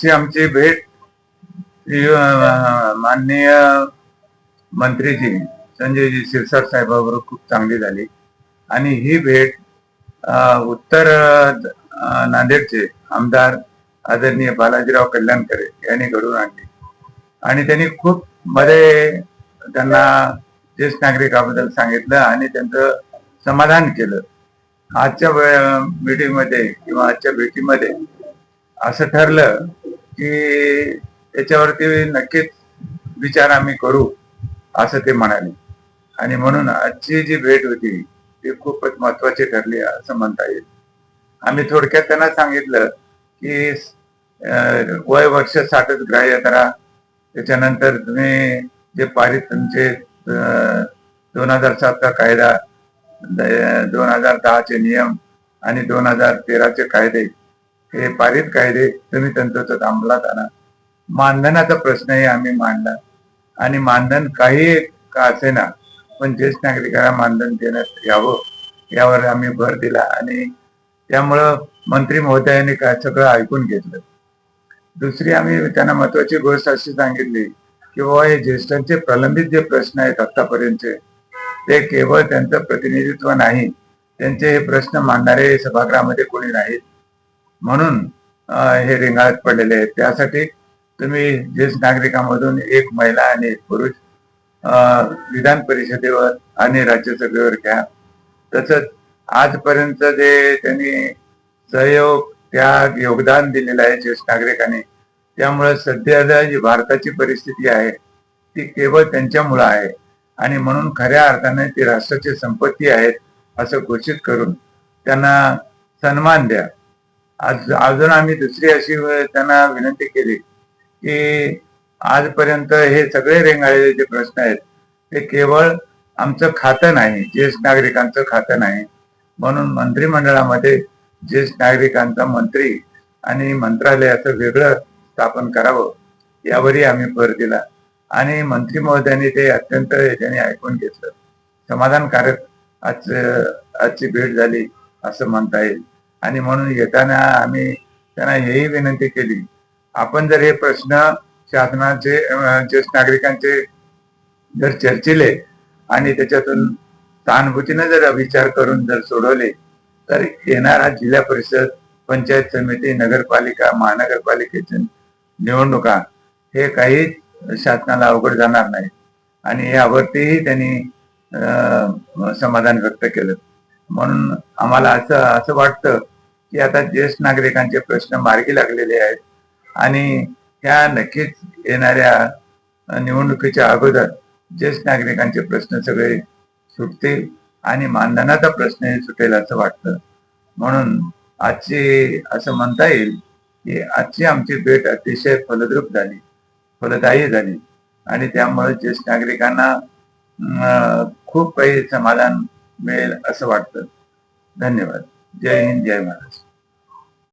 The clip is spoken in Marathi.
ची आमची भेट माननीय मंत्रीजी संजयजी शिरसाट साहेबाबरोबर खूप चांगली झाली. आणि ही भेट उत्तर नांदेडचे आमदार आदरणीय बालाजीराव कल्याणकर यांनी घडून आणली. आणि त्यांनी खूप मध्ये त्यांना ज्येष्ठ नागरिकाबद्दल सांगितलं आणि त्यांचं समाधान केलं. आजच्या मीटिंगमध्ये किंवा आजच्या भेटीमध्ये असं ठरलं की त्याच्यावरती नक्कीच विचार आम्ही करू असं ते म्हणाले. आणि म्हणून आजची जी भेट होती ती खूपच महत्वाची ठरली असं म्हणता येईल. आम्ही थोडक्यात त्यांना सांगितलं की वय वर्ष साठच ग्राह्य करा. त्याच्यानंतर तुम्ही जे पारित तुमचे दोन हजार सातचा कायदा दोन हजार दहाचे नियम आणि दोन हजार तेराचे कायदे हे पारित कायदे तुम्ही तंतोतंत अंमलात आणा मानधनाचा प्रश्नही आम्ही मांडला. आणि मानधन काही का असेना पण ज्येष्ठ नागरिकांना मानधन देण्यात यावं यावर आम्ही भर दिला. आणि त्यामुळं मंत्री महोदयांनी काय सगळं ऐकून घेतलं. दुसरी आम्ही त्यांना महत्वाची गोष्ट अशी सांगितली की बाबा हे ज्येष्ठांचे प्रलंबित जे प्रश्न आहेत आतापर्यंतचे ते केवळ त्यांचं प्रतिनिधित्व नाही त्यांचे हे प्रश्न मांडणारे सभागृहामध्ये कोणी नाहीत. म्हणून हे रिंगाळत पडलेले आहेत. त्यासाठी तुम्ही ज्येष्ठ नागरिकांमधून एक महिला आणि एक पुरुष विधान परिषदेवर आणि राज्यसभेवर घ्या. तसंच आजपर्यंत जे त्यांनी सहयोग त्याग योगदान दिलेलं आहे ज्येष्ठ नागरिकांनी त्यामुळे सध्या जी भारताची परिस्थिती आहे ती केवळ त्यांच्यामुळं आहे. आणि म्हणून खऱ्या अर्थाने ती राष्ट्राची संपत्ती आहेत असं घोषित करून त्यांना सन्मान द्या. आज अजून आम्ही दुसरी अशी त्यांना विनंती केली की आजपर्यंत हे सगळे रेंगाळलेले जे प्रश्न आहेत ते केवळ आमचं खातं नाही ज्येष्ठ नागरिकांचं खातं नाही. म्हणून मंत्रिमंडळामध्ये ज्येष्ठ नागरिकांचा मंत्री आणि मंत्रालयाचं वेगळं स्थापन करावं यावरही आम्ही भर दिला. आणि मंत्री महोदयांनी ते अत्यंत याच्याने ऐकून घेतलं. समाधानकारक आज आजची भेट झाली असं म्हणता येईल. आणि म्हणून येताना आम्ही त्यांना हेही विनंती केली. आपण जर हे प्रश्न शासनाचे ज्येष्ठ नागरिकांचे जर चर्चिले आणि त्याच्यातून सहानुभूतीने जर विचार करून जर सोडवले तर येणारा जिल्हा परिषद पंचायत समिती नगरपालिका महानगरपालिकेच्या निवडणुका हे काही शासनाला अवघड जाणार नाही. आणि यावरतीही त्यांनी समाधान व्यक्त केलं. म्हणून आम्हाला असं असं वाटतं की आता ज्येष्ठ नागरिकांचे प्रश्न मार्गी लागलेले आहेत. आणि ह्या नक्कीच येणाऱ्या निवडणुकीच्या अगोदर ज्येष्ठ नागरिकांचे प्रश्न सगळे सुटतील आणि मानधनाचा प्रश्नही सुटेल असं वाटतं. म्हणून आजची असं म्हणता येईल की आजची आमची भेट अतिशय फलद्रूप झाली फलदायी झाली. आणि त्यामुळे ज्येष्ठ नागरिकांना खूप काही समाधान मिळेल असं वाटतं. धन्यवाद. જય હિન્દ જય મહારાજ